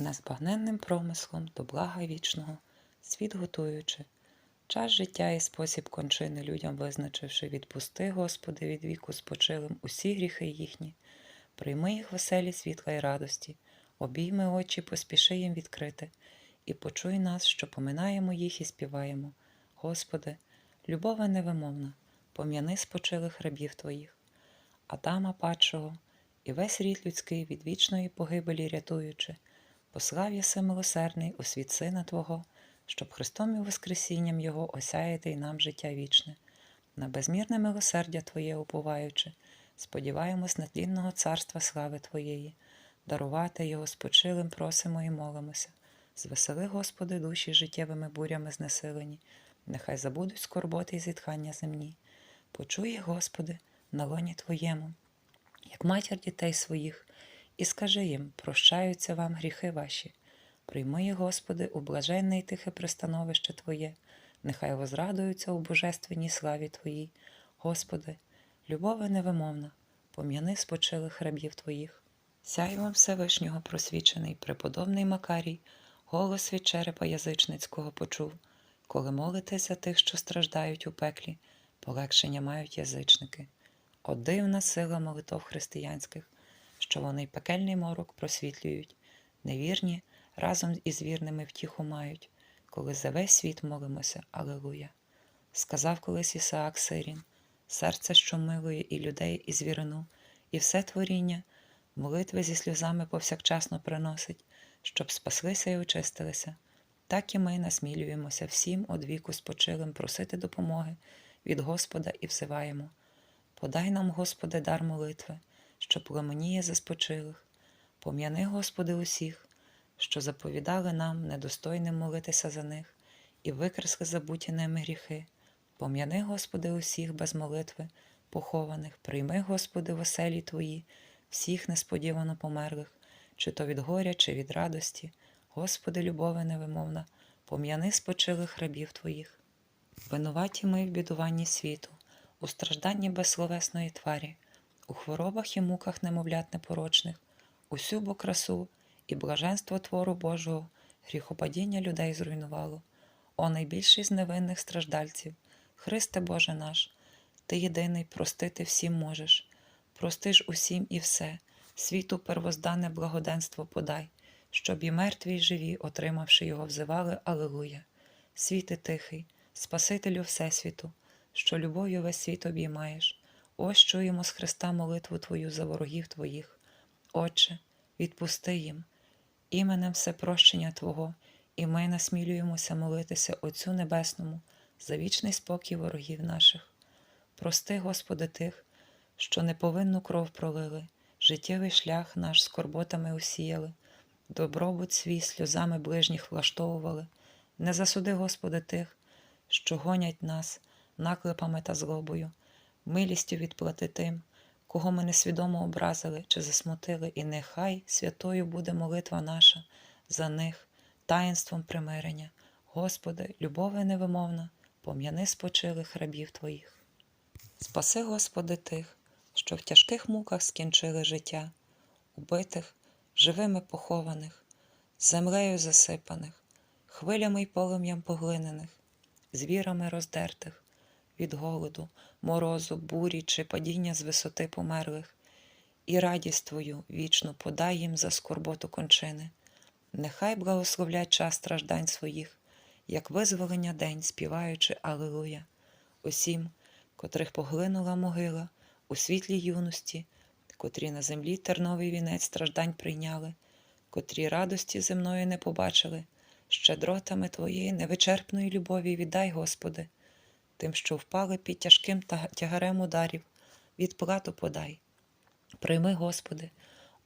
незбагненним промислом до блага вічного, світ готуючи, час життя і спосіб кончини людям визначивши, відпусти, Господи, від віку спочилим усі гріхи їхні, прийми їх веселі світла й радості, обійми очі, поспіши їм відкрити, і почуй нас, що поминаємо їх і співаємо. Господи, любове невимовна, пом'яни спочилих рабів Твоїх, Адама падшого, і весь рід людський від вічної погибелі рятуючи, послав єси милосердний у світ Сина Твого, щоб Христом і Воскресінням Його осяяти й нам життя вічне. На безмірне милосердя Твоє уповаючи, сподіваємось на тлінного царства слави Твоєї, дарувати Його спочилим просимо і молимося. Звесели, Господи, душі життєвими бурями знесилені, нехай забудуть скорботи і зітхання земні. Почуй, Господи, на лоні Твоєму, як матір дітей своїх, і скажи їм, прощаються вам гріхи ваші. Прийми, Господи, у блаженне й тихе пристановище Твоє, нехай возрадуються у божественній славі Твоїй. Господи, любове невимовна, пом'яни спочилих рабів Твоїх. Сяй вам Всевишнього просвічений, преподобний Макарій, голос від черепа язичницького почув, коли молитесь за тих, що страждають у пеклі, полегшення мають язичники. О дивна сила молитов християнських, що вони пекельний морок просвітлюють, невірні разом із вірними втіху мають, коли за весь світ молимося, Алелуя. Сказав колись Ісаак Сирін, серце, що милує і людей, і звірину, і все творіння, молитви зі сльозами повсякчасно приносить, щоб спаслися і очистилися. Так і ми насмілюємося всім од віку спочилим просити допомоги від Господа і взиваємо. Подай нам, Господи, дар молитви, що пламеніє за спочилих. Пом'яни, Господи, усіх, що заповідали нам недостойним молитися за них, і викресли забуті ними гріхи. Пом'яни, Господи, усіх без молитви, похованих, прийми, Господи, в оселі Твої, всіх несподівано померлих, чи то від горя, чи від радості. Господи, любове невимовна, пом'яни спочилих рабів Твоїх. Винуваті ми в бідуванні світу, у стражданні безсловесної тварі, у хворобах і муках немовлят непорочних, усю бо красу і блаженство твору Божого, гріхопадіння людей зруйнувало. О найбільший з невинних страждальців, Христе Боже наш, Ти єдиний простити всім можеш, прости ж усім і все, світу первоздане благоденство подай, щоб і мертві, й живі, отримавши його, взивали Алилуя. Світи тихий, Спасителю Всесвіту, що любов'ю весь світ обіймаєш. Ось чуємо з Христа молитву Твою за ворогів Твоїх. Отче, відпусти їм, іменем всепрощення Твого, і ми насмілюємося молитися Отцю Небесному за вічний спокій ворогів наших. Прости, Господи, тих, що неповинну кров пролили, життєвий шлях наш скорботами усіяли, добробут свій сльозами ближніх влаштовували. Не засуди, Господи, тих, що гонять нас наклепами та злобою, милістю відплати тим, кого ми несвідомо образили чи засмутили, і нехай святою буде молитва наша за них, таїнством примирення. Господи, любове невимовна, пом'яни спочилих рабів Твоїх. Спаси, Господи, тих, що в тяжких муках скінчили життя, убитих, живими похованих, землею засипаних, хвилями й полум'ям поглинених, звірами роздертих, від голоду, морозу, бурі чи падіння з висоти померлих, і радість Твою вічну подай їм за скорботу кончини. Нехай благословлять час страждань своїх, як визволення день, співаючи Алилуя, усім, котрих поглинула могила у світлій юності, котрі на землі терновий вінець страждань прийняли, котрі радості земної не побачили, щедротами Твоєї невичерпної любові віддай, Господи, тим, що впали під тяжким тягарем ударів, відплату подай. Прийми, Господи,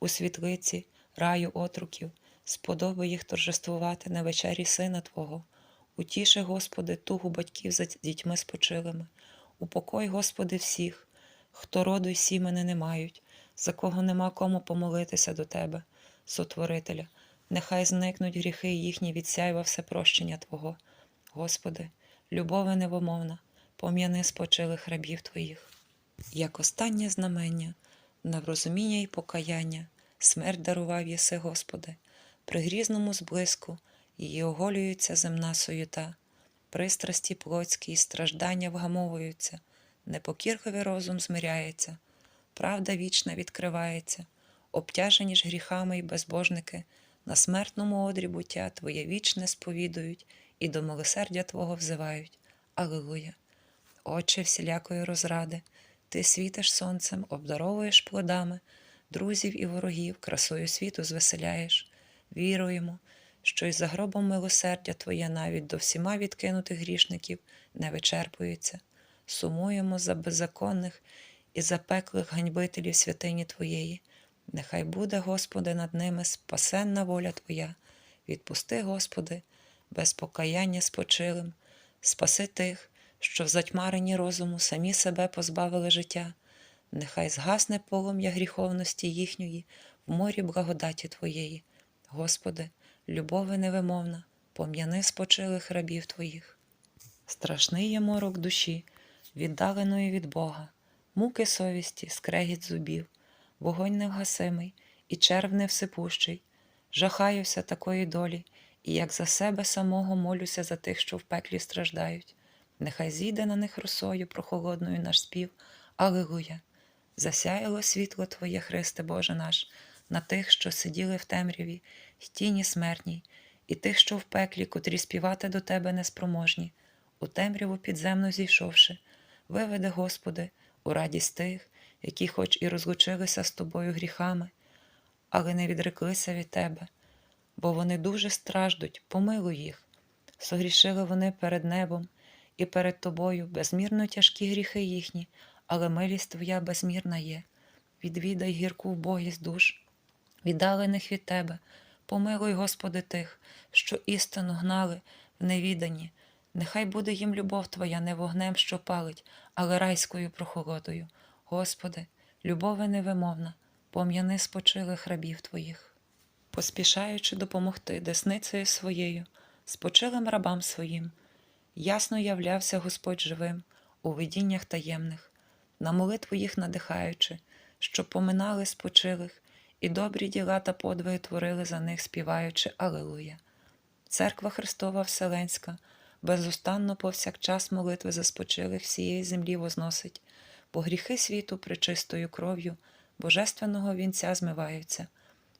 у світлиці, раю отруків, сподоби їх торжествувати на вечері Сина Твого. Утіши, Господи, тугу батьків за дітьми спочилими. Упокой, Господи, всіх, хто роду й сімени не мають, за кого нема кому помолитися до Тебе, Сотворителя. Нехай зникнуть гріхи їхні від сяйва всепрощення Твого. Господи, любове невомовна, пом'яни спочилих рабів Твоїх. Як останнє знамення, на врозуміння і покаяння, смерть дарував єси, Господи, при грізному зблиску її оголюється земна суєта, пристрасті плотські й страждання вгамовуються, непокірливий розум змиряється, правда вічна відкривається, обтяжені ж гріхами й безбожники, на смертному одрі буття Твоє вічне сповідують і до милосердя Твого взивають. Алилуя! Отче всілякої розради, Ти світиш сонцем, обдаровуєш плодами, друзів і ворогів, красою світу звеселяєш. Віруємо, що й за гробом милосердя Твоє навіть до всіма відкинутих грішників не вичерпується. Сумуємо за беззаконних і запеклих ганьбителів святині Твоєї. Нехай буде, Господи, над ними спасенна воля Твоя. Відпусти, Господи, без покаяння спочилим, спаси тих, що в затьмаренні розуму самі себе позбавили життя. Нехай згасне полум'я гріховності їхньої в морі благодаті Твоєї. Господи, любови невимовна, пом'яни спочилих рабів Твоїх. Страшний є морок душі, віддаленої від Бога, муки совісті, скрегіт зубів, вогонь невгасимий і черв невсипущий. Жахаюся такої долі, і як за себе самого молюся за тих, що в пеклі страждають. Нехай зійде на них росою прохолодною наш спів. Алилуя! Засяяло світло Твоє, Христе Боже наш, на тих, що сиділи в темряві, й тіні смертній, і тих, що в пеклі, котрі співати до Тебе неспроможні, у темряву підземно зійшовши, виведи, Господи, у радість тих, які хоч і розлучилися з Тобою гріхами, але не відреклися від Тебе, бо вони дуже страждуть, помилуй їх. Согрішили вони перед небом і перед Тобою безмірно тяжкі гріхи їхні, але милість Твоя безмірна є. Відвідай гірку вбогість душ, віддалених від Тебе, помилуй, Господи, тих, що істину гнали в невіданні. Нехай буде їм любов Твоя не вогнем, що палить, але райською прохолодою. Господи, любови невимовна, пом'яни спочилих рабів Твоїх. Поспішаючи допомогти десницею своєю, спочилим рабам своїм, ясно являвся Господь живим у видіннях таємних, на молитву їх надихаючи, щоб поминали спочилих, і добрі діла та подвиги творили за них, співаючи Алилуя. Церква Христова Вселенська безустанно повсякчас молитви за спочилих всієї землі возносить, бо гріхи світу пречистою кров'ю божественного вінця змиваються,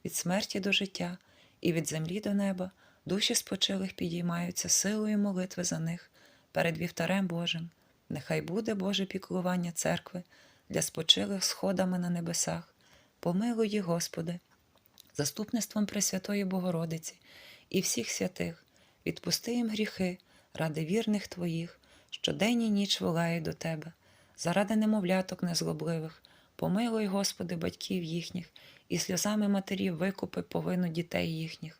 від смерті до життя і від землі до неба душі спочилих підіймаються силою молитви за них перед вівтарем Божим. Нехай буде Боже піклування церкви для спочилих сходами на небесах. Помилуй Господи, заступництвом Пресвятої Богородиці і всіх святих, відпусти їм гріхи ради вірних Твоїх, що день і ніч волають до Тебе, заради немовляток незлобливих, помилуй, Господи, батьків їхніх, і сльозами матерів викупи повину дітей їхніх,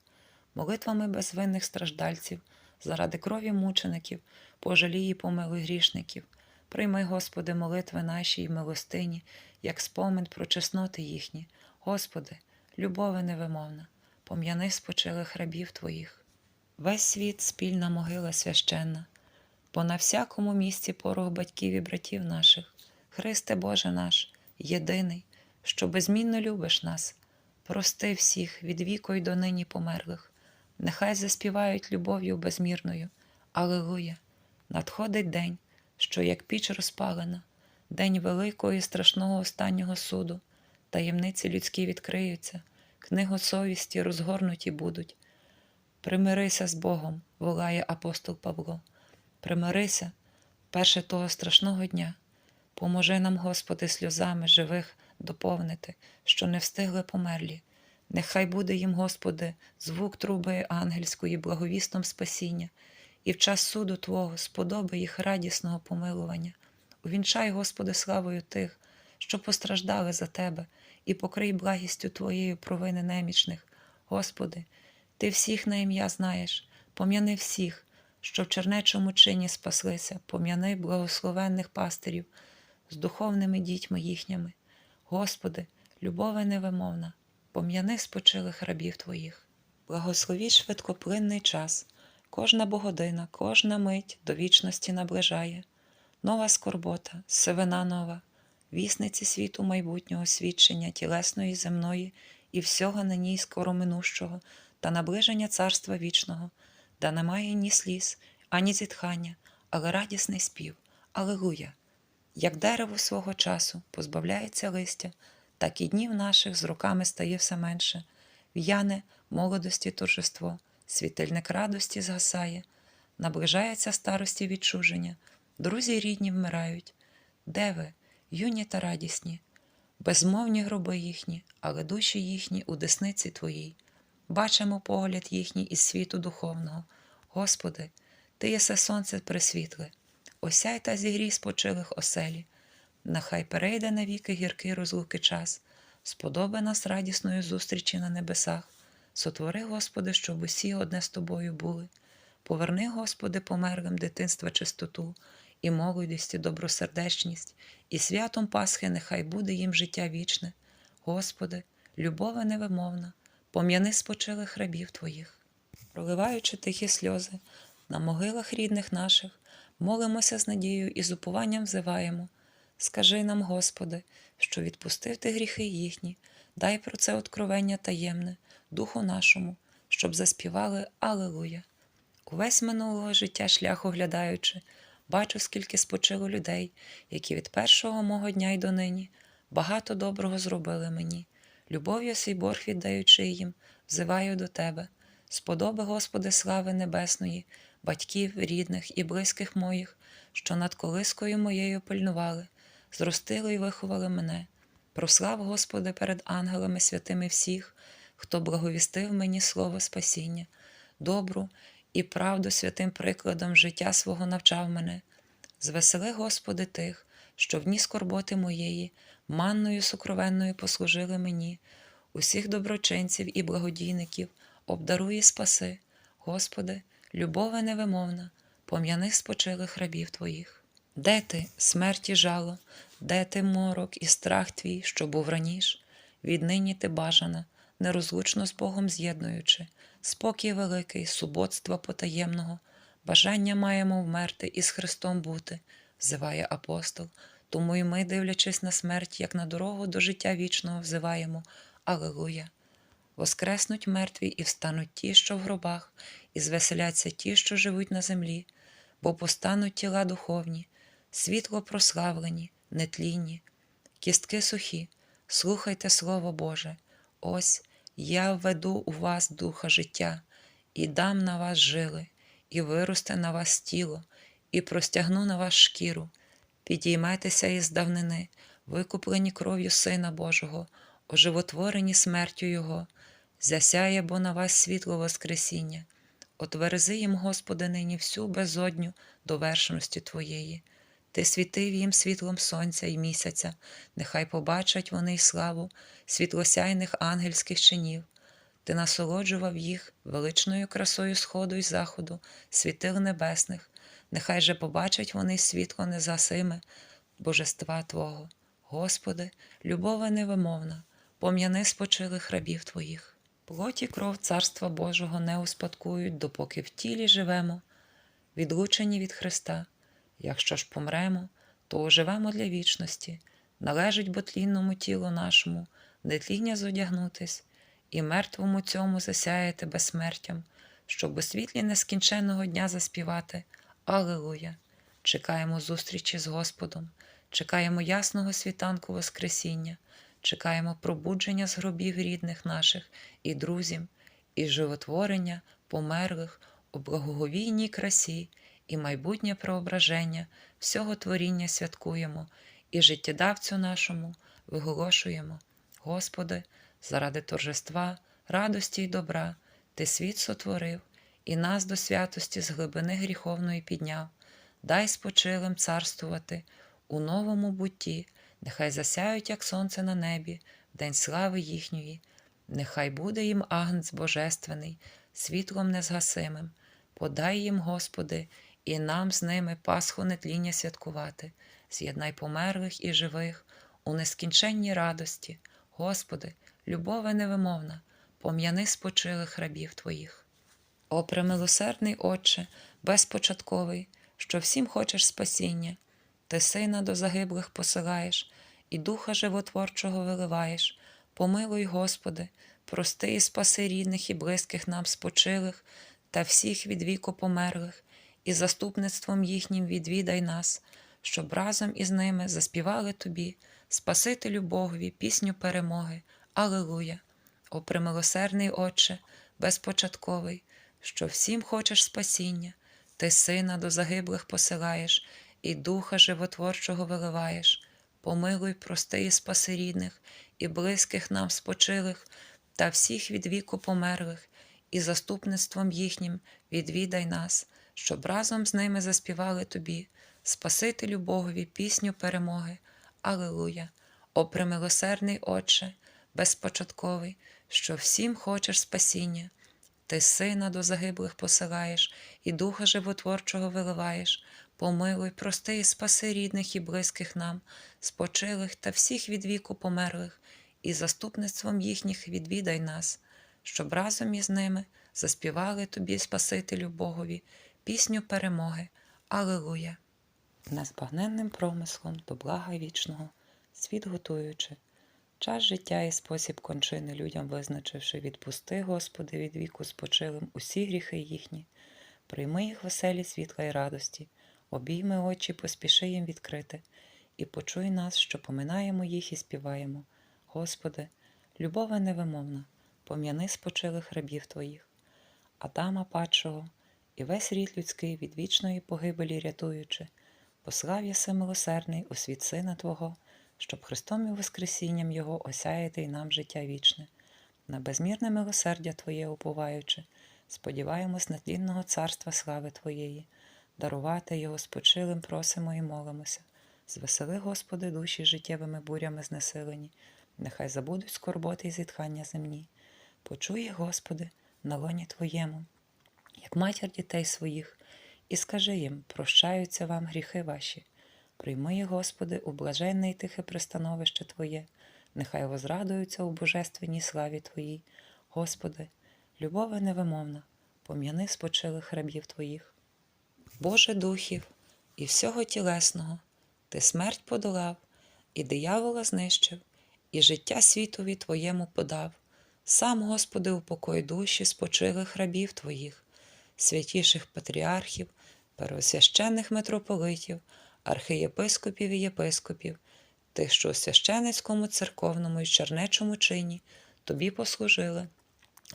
молитвами безвинних страждальців, заради крові мучеників, пожалій і помилуй грішників. Прийми, Господи, молитви наші й милостині, як спомин про чесноти їхні. Господи, любови невимовна, пом'яни спочилих рабів Твоїх. Весь світ спільна могила священна, бо на всякому місці порох батьків і братів наших, Христе Боже наш, єдиний, що безмінно любиш нас, прости всіх від віку й до нині померлих, нехай заспівають любов'ю безмірною. Алилуя! Надходить день, що як піч розпалена, день великого і страшного останнього суду, таємниці людські відкриються, книгу совісті розгорнуті будуть. Примирися з Богом, волає апостол Павло. Примирися, перше того страшного дня. Поможи нам, Господи, сльозами живих доповнити, що не встигли померлі. Нехай буде їм, Господи, звук труби ангельської, благовістом спасіння, і в час суду Твого сподоби їх радісного помилування. Увінчай, Господи, славою тих, що постраждали за Тебе, і покрий благістю Твоєю провини немічних. Господи, Ти всіх на ім'я знаєш, пом'яни всіх, що в чернечому чині спаслися, пом'яни благословенних пастирів з духовними дітьми їхніми. Господи, любове невимовна, пом'яни спочилих рабів Твоїх. Благослові швидкоплинний час, кожна богодина, кожна мить до вічності наближає, нова скорбота, сивина нова, вісниці світу майбутнього свідчення тілесної, земної і всього на ній скоро минущого, та наближення царства вічного, де немає ні сліз, ані зітхання, але радісний спів. Алилуя! Як дерево свого часу позбавляється листя, так і днів наших з роками стає все менше. В'яне молодості торжество, світильник радості згасає, наближається старості відчуження, друзі рідні вмирають. Де ви, юні та радісні, безмовні гроби їхні, але душі їхні у десниці Твоїй. Бачимо погляд їхній із світу духовного. Господи, Ти єсе сонце присвітле, осяй та зігрій спочилих оселі. Нехай перейде навіки гіркий розлуки час, сподоби нас радісною зустрічі на небесах. Сотвори, Господи, щоб усі одне з тобою були. Поверни, Господи, померлим дитинства чистоту, і молодість, і добросердечність, і святом Пасхи нехай буде їм життя вічне. Господи, любове невимовна, пом'яни спочилих рабів Твоїх. Проливаючи тихі сльози на могилах рідних наших, молимося з надією і з упованням взиваємо. Скажи нам, Господи, що відпустив ти гріхи їхні, дай про це откровення таємне, духу нашому, щоб заспівали Алелуя. Увесь минулого життя шлях оглядаючи, бачу, скільки спочило людей, які від першого мого дня й донині багато доброго зробили мені. Любов'ю свій борг віддаючи їм, взиваю до Тебе. Сподоби, Господи, слави небесної, батьків, рідних і близьких моїх, що над колискою моєю пильнували, зростили і виховали мене. Прослав, Господи, перед ангелами святими всіх, хто благовістив мені слово спасіння, добру і правду святим прикладом життя свого навчав мене. Звесели, Господи, тих, що в дні скорботи моєї, манною сукровенною послужили мені, усіх доброчинців і благодійників, обдаруй і спаси, Господи, любове невимовна, пом'яни спочилих рабів Твоїх. Де ти, смерті жало, де ти морок і страх твій, що був раніш? Віднині ти бажана, нерозлучно з Богом з'єднуючи, спокій великий, суботства потаємного, бажання маємо вмерти і з Христом бути, взиває апостол. Тому й ми, дивлячись на смерть, як на дорогу до життя вічного, взиваємо Алилуя! Воскреснуть мертві і встануть ті, що в гробах, і звеселяться ті, що живуть на землі, бо постануть тіла духовні, світло прославлені, нетлінні, кістки сухі, слухайте Слово Боже. Ось я введу у вас духа життя, і дам на вас жили, і виросте на вас тіло, і простягну на вас шкіру. Підійметеся із давнини, викуплені кров'ю Сина Божого, оживотворені смертю Його, засяє бо на вас світло Воскресіння. Отверзи їм, Господи, нині всю безодню довершеності Твоєї. Ти світив їм світлом сонця і місяця, нехай побачать вони й славу світлосяйних ангельських чинів. Ти насолоджував їх величною красою сходу й заходу, світил небесних, нехай же побачать вони світло незасиме, божества Твого. Господи, любове невимовна, пом'яни спочилих рабів Твоїх. Плоті кров Царства Божого не успадкують, допоки в тілі живемо, відлучені від Христа. Якщо ж помремо, то оживемо для вічності, належить бо тлінному тілу нашому, нетління зодягнутись, і мертвому цьому засяяти безсмертям, щоб у світлі нескінченного дня заспівати Алилуя! Чекаємо зустрічі з Господом, чекаємо ясного світанку Воскресіння, чекаємо пробудження з гробів рідних наших і друзів, і животворення померлих у благоговійній красі і майбутнє преображення всього творіння святкуємо і життєдавцю нашому виголошуємо. Господи, заради торжества, радості й добра, Ти світ сотворив і нас до святості з глибини гріховної підняв. Дай спочилим царствувати у новому бутті, нехай засяють, як сонце на небі, день слави їхньої, нехай буде їм агнець божественний, світлом незгасимим. Подай їм, Господи, і нам з ними Пасху нетління святкувати, з'єднай померлих і живих у нескінченній радості, Господи, любове невимовна, пом'яни спочилих рабів Твоїх. О, премилосердний Отче, безпочатковий, що всім хочеш спасіння, ти сина до загиблих посилаєш і духа животворчого виливаєш. Помилуй, Господи, прости і спаси рідних і близьких нам спочилих та всіх від віку померлих, і заступництвом їхнім відвідай нас, щоб разом із ними заспівали тобі, Спасителю Богові, пісню перемоги. Алилуя! О примилосердний Отче, безпочатковий, що всім хочеш спасіння, ти сина до загиблих посилаєш і духа животворчого виливаєш. Помилуй, прости і спаси рідних, і близьких нам спочилих, та всіх від віку померлих, і заступництвом їхнім відвідай нас, щоб разом з ними заспівали тобі, Спасителю Богові, пісню перемоги. Алилуя! О примилосердний Отче, безпочатковий, що всім хочеш спасіння. Ти сина до загиблих посилаєш і духа животворчого виливаєш. Помилуй, прости і спаси рідних і близьких нам, спочилих та всіх від віку померлих, і заступництвом їхніх відвідай нас, щоб разом із ними заспівали тобі, Спасителю Богові, пісню перемоги. Алилуя! Незбагненним промислом до блага вічного, світ готуючи, час життя і спосіб кончини людям визначивши, відпусти, Господи, від віку спочилим усі гріхи їхні, прийми їх веселі світла й радості, обійми очі, поспіши їм відкрити, і почуй нас, що поминаємо їх і співаємо. Господи, любове невимовна, пом'яни спочилих рабів Твоїх, Адама падшого, і весь рід людський від вічної погибелі рятуючи, послав єси милосердний у світ Сина Твого, щоб Христом і Воскресінням Його осяяти й нам життя вічне, на безмірне милосердя Твоє уповаючи, сподіваємось нетлінного царства слави Твоєї, дарувати Його спочилим просимо і молимося. Звесели, Господи, душі життєвими бурями знесилені, нехай забудуть скорботи й зітхання земні. Почуй, Господи, на лоні Твоєму, як матір дітей своїх, і скажи їм, прощаються вам гріхи ваші. Прийми, Господи, у блаженне й тихе пристановище Твоє, нехай возрадуються у божественній славі Твоїй. Господи, любове невимовна, пом'яни спочилих рабів Твоїх. Боже духів і всього тілесного, Ти смерть подолав, і диявола знищив, і життя світові Твоєму подав. Сам, Господи, упокой душі спочилих рабів Твоїх, святіших патріархів, первосвященних митрополитів, архієпископів і єпископів, тих, що у священицькому, церковному і чернечому чині тобі послужили,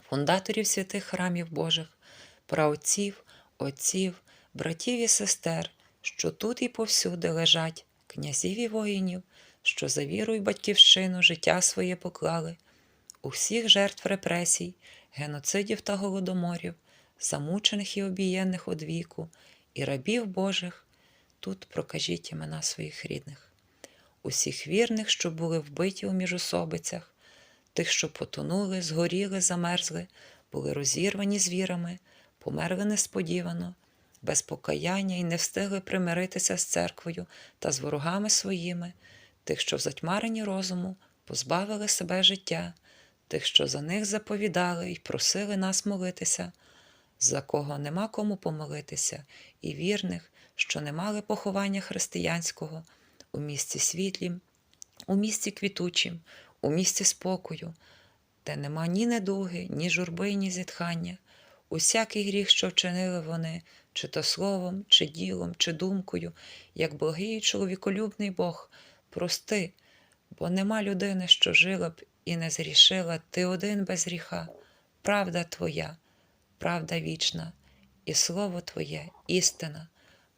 фундаторів святих храмів Божих, праотців, отців, братів і сестер, що тут і повсюди лежать, князів і воїнів, що за віру й батьківщину життя своє поклали, усіх жертв репресій, геноцидів та голодоморів, замучених і обієнних од віку, і рабів Божих, тут прокажіть імена своїх рідних, усіх вірних, що були вбиті у міжособицях, тих, що потонули, згоріли, замерзли, були розірвані звірами, померли несподівано, без покаяння і не встигли примиритися з церквою та з ворогами своїми, тих, що в затьмаренні розуму позбавили себе життя, тих, що за них заповідали і просили нас молитися, за кого нема кому помолитися, і вірних, що не мали поховання християнського у місці світлім, у місці квітучим, у місці спокою, де нема ні недуги, ні журби, ні зітхання, усякий гріх, що вчинили вони, чи то словом, чи ділом, чи думкою, як благий і чоловіколюбний Бог, прости, бо нема людини, що жила б і не зрішила, ти один без гріха, правда Твоя, правда вічна, і слово Твоє істина,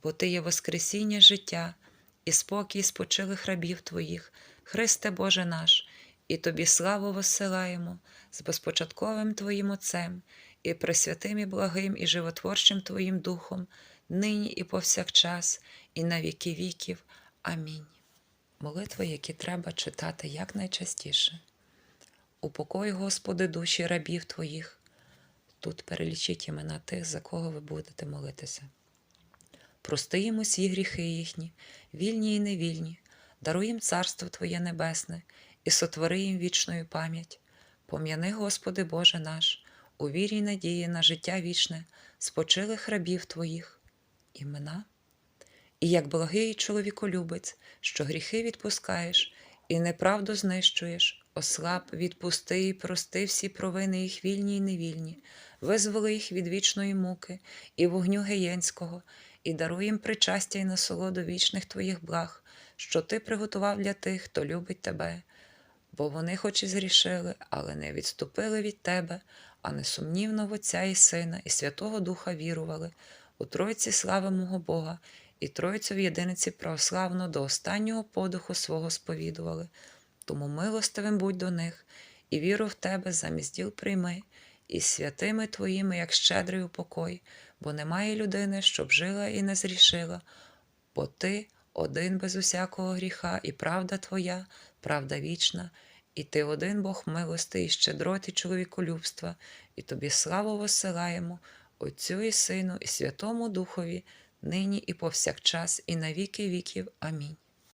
бо Ти є Воскресіння життя і спокій спочилих рабів Твоїх, Христе Боже наш, і Тобі славу воссилаємо з безпочатковим Твоїм Отцем, і пресвятим і благим, і животворчим Твоїм Духом, нині і повсякчас, і на віки віків. Амінь. Молитви, які треба читати якнайчастіше. Упокой, Господи, душі рабів Твоїх. Тут перелічіть імена тих, за кого ви будете молитися. Прости їм усі гріхи їхні, вільні і невільні, даруй їм царство Твоє небесне і сотвори їм вічною пам'ять. Пом'яни, Господи Боже наш, у вірі й надії на життя вічне, спочилих рабів Твоїх. Імена. І як благий чоловіколюбець, що гріхи відпускаєш і неправду знищуєш, ослаб, відпусти і прости всі провини їх вільні й невільні, визволи їх від вічної муки і вогню геєнського, і даруй їм причастя й насолоду вічних твоїх благ, що ти приготував для тих, хто любить тебе. Бо вони хоч і зрішили, але не відступили від тебе, а несумнівно в Отця і Сина, і Святого Духа вірували, у Тройці слави мого Бога, і Тройцю в єдиниці православно до останнього подиху свого сповідували. Тому милостивим будь до них, і віру в тебе замість діл прийми, і святими твоїми, як щедрий упокой, бо немає людини, щоб жила і не зрішила, бо ти один без усякого гріха, і правда твоя, правда вічна, і ти один Бог милости і щедроти чоловіколюбства, і тобі славу висилаємо, Отцю і Сину, і Святому Духові, нині і повсякчас, і на віки віків. Амінь.